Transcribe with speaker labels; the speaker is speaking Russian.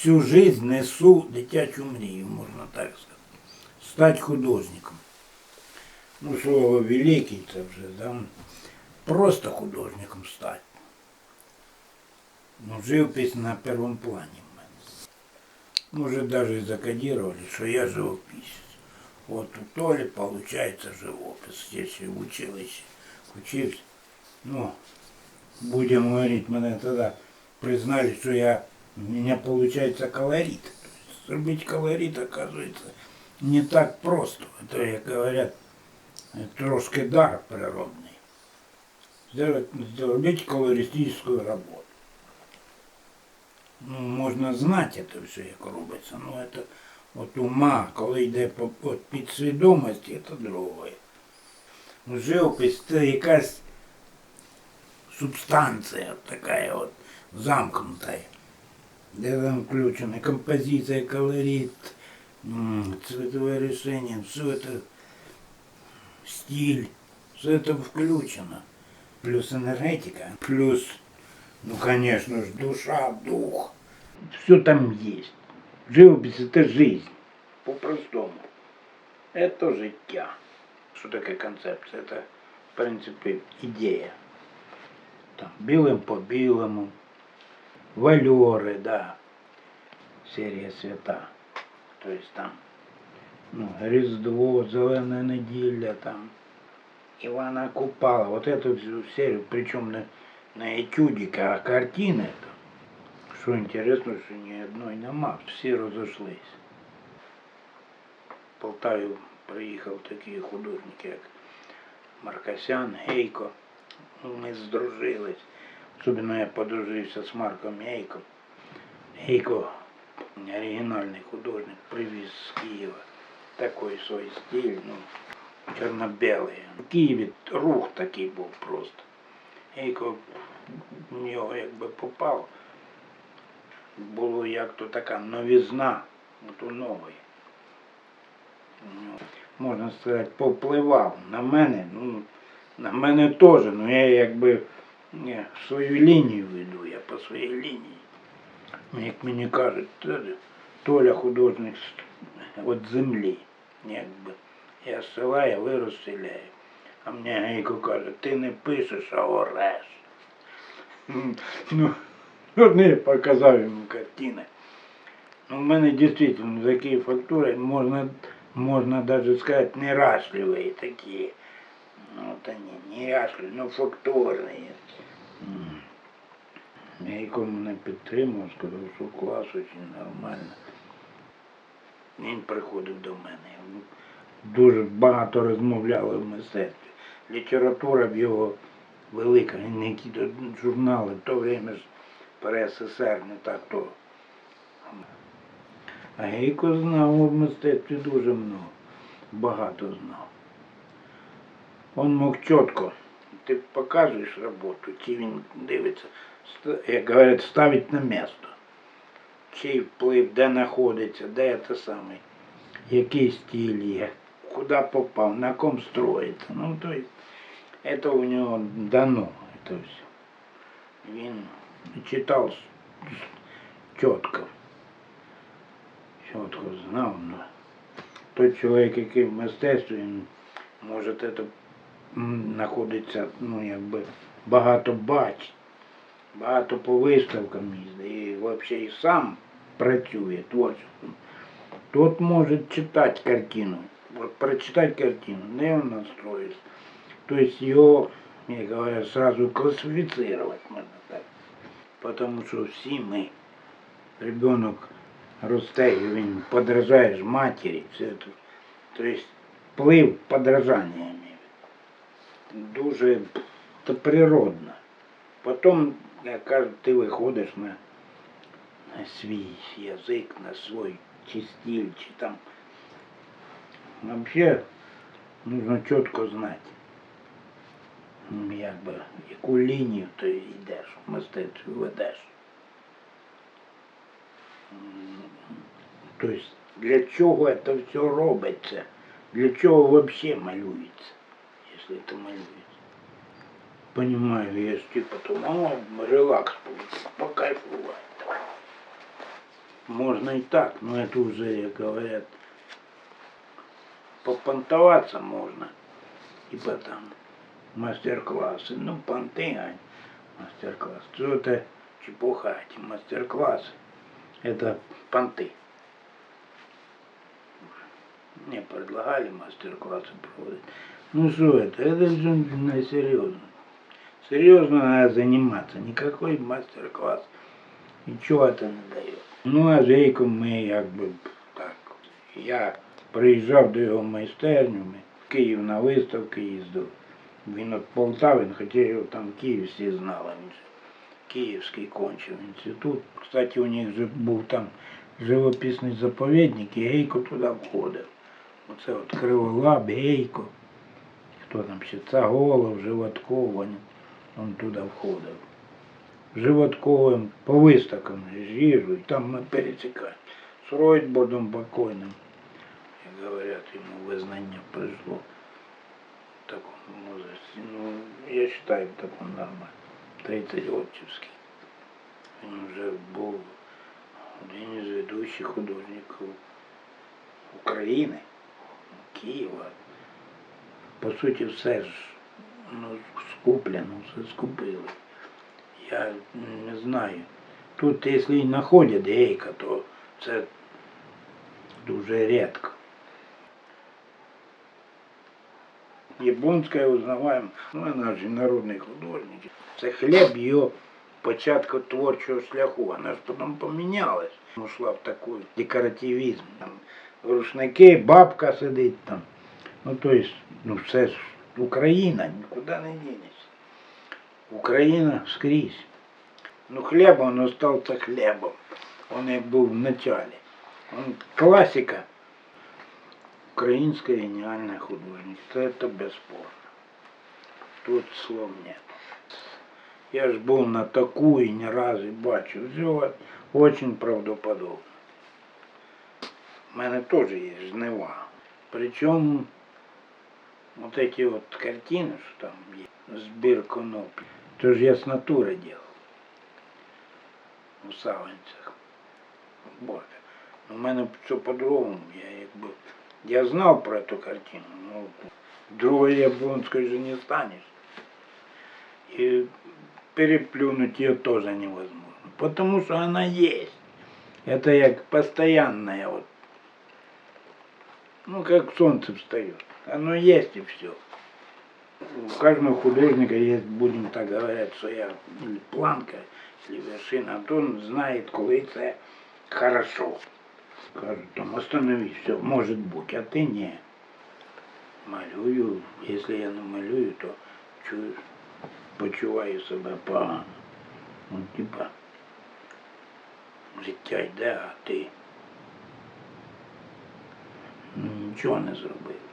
Speaker 1: всю жизнь несу дитячу мрію, можна так сказати. Стати художником. Ну, слово великий це вже, да? просто художником стати. Ну, живопись на первом плане в мене. Може, даже закодировали, що я живописец. Вот у Толи получается живопис. Если в училище учился. Ну, будем говорить, мене тогда признали, что я, у меня получается колорит. То есть Зробить колорит, оказывается, не так просто. Это, как говорят, трошки дар природный. Сделать, сделать колористическую работу. Ну, можна знати це все, як робиться. Ну, це от ума, коли йде по от підсвідомості, це друге. Ну, живопись це якась субстанція така от замкнута. Де там включена композиція, колорит, м, цветовое решение, все это стиль, все это включено. Плюс энергетика, плюс ну, конечно ж, душа, дух. Все там есть. Живопись это жизнь. По-простому. Это життя. Що таке концепція? Це, в принципі, ідея. Там, білим по білому. Вальори, да. Серія свята. Тобто там ну, Різдво, Зелена неділя, там, Івана Купала. Вот эту всю серию, причем на, на этюдика, а картины это. Що інтересно, що ні одної нема, всі розійшлись. В Полтаві приїхав такі художники, як Маркасян, Гейко. Ми здружились. Особливо я подружився з Марком Гейком. Гейко, оригінальний художник, привіз з Києва. Такий свій стиль, ну, чорно-білий. В Києві рух такий був просто. Гейко в нього якби попав. Було як то така новізна, от у нової. Можна сказати, повпливав на мене. Ну, на мене теж, ну я якби ні, свою лінію веду, я по своїй лінії. Ну, Як мені кажуть, «Та- Толя художник з- від землі. Якби. Я з села, я вирос в селі. А мені Гейко каже, ти не пишеш, а ореш. М, Ну, от я показав йому картини. Ну, в мене дійсно такі фактури можна, можна даже сказати, нерашливі такі. Ну, та ні, нерашливі, ну фактурні. М. Я якому не підтримав, сказав, що клас дуже нормально. Він приходив до мене. Дуже багато розмовляли в мистецтві. Література в його велика, він які то журнали, в то время ж при СССР не так то. А Гейко знав у мистецтві дуже много, багато знав. Он мог чітко, ти показуєш роботу, чи він дивиться, ст- як говорять, ставить на місто. Чий вплив, де знаходиться, де це саме, який стиль є, куди попав, на ком строїться. Ну, то есть, это у нього дано, это все. Він читав с- чітко. Чітко знав, ну. Той чоловік, який в мистецтві, він може це м, знаходиться, ну, якби багато бачить, багато по виставкам їздить, і взагалі сам працює творчо. Тот може читати картину, прочитати картину, де він настроїться. Тобто його, як говорять, сразу классифицировать можно так. Потому що всі ми, ребенок росте, він подражає ж матері, все це. Тобто вплив подражання. Дуже це природно. Потім, як кажуть, ти виходиш на, на свій язик, на свій чи стиль, чи там. Вообще нужно чітко знати. м, якби, яку лінію ти йдеш, в мистецтві ведеш. Тобто, для чого це все робиться? Для чого взагалі малюється, якщо це малюється? Понимаю, я типа о, релакс, покайфувати. Можно и так, но это уже, говорят, попонтоваться можно. Типа там мастер-классы. Ну, понты, а мастер-класс. Что это чепуха, эти мастер-классы. Это понты. Мне предлагали мастер-классы проводить. Ну что это? Это же не серьезно. Серьезно надо заниматься. Никакой мастер-класс нічого это не дає. Ну, а з Ейком ми якби так. Я приїжджав до його майстерню, ми в Київ на виставки їздив. Він от Полтави, він хоча його там в Київ всі знали. Він же Київський кончив інститут. Кстати, у них же був там живописний заповідник, і Гейко туди входив. Оце от Криволап, Гейко. Хто там ще? Цаголов, Животков, вони, він туди входив. Животковим по виставкам їжджу, і там ми пересікаємо. З Ройтбодом покойним, як говорять, йому визнання прийшло в такому возрасте. Ну, я вважаю, так он нормально. 30 отчівський. Він вже був один із ведущих художників України, Києва. По суті, все ж ну, скуплено, все скупили. Я не знаю. Тут, якщо і знаходять гейка, то це дуже рідко. Японська узнаваємо, ну вона ж і народний художник. Це хліб її початку творчого шляху. Вона ж потім помінялась. Ушла в таку декоративізм. Там рушники, бабка сидить там. Ну, то есть, ну все ж Україна, нікуди не дінешся. Україна скрізь. Ну хліб, він остался хлібом. Он як був в начале. Он классика. Українська геніальна художниця. Это бесспорно. Тут слов нет. Я ж був на таку і не раз і бачив. Все очень правдоподобно. У мене теж є жнива. Вот эти вот картины, что там есть, сбір конопли, то же я с натуры делал. У саванцях. Боже. У мене все по-другому. Я якби. Я знал про эту картину, но другой японской же не станешь. И переплюнуть ее тоже невозможно. Потому что она есть. Это як постоянная вот. Ну, как солнце встает. Оно есть и все. У каждого художника есть, будем так говорить, своя планка, или вершина. А то он знает, коли це хорошо. Кажуть, там остановись, все, может быть, а ты не. Малюю, если я не малюю, то чую, почуваю себе погано. Ну, типа, життя йде, а ти нічого не зробив.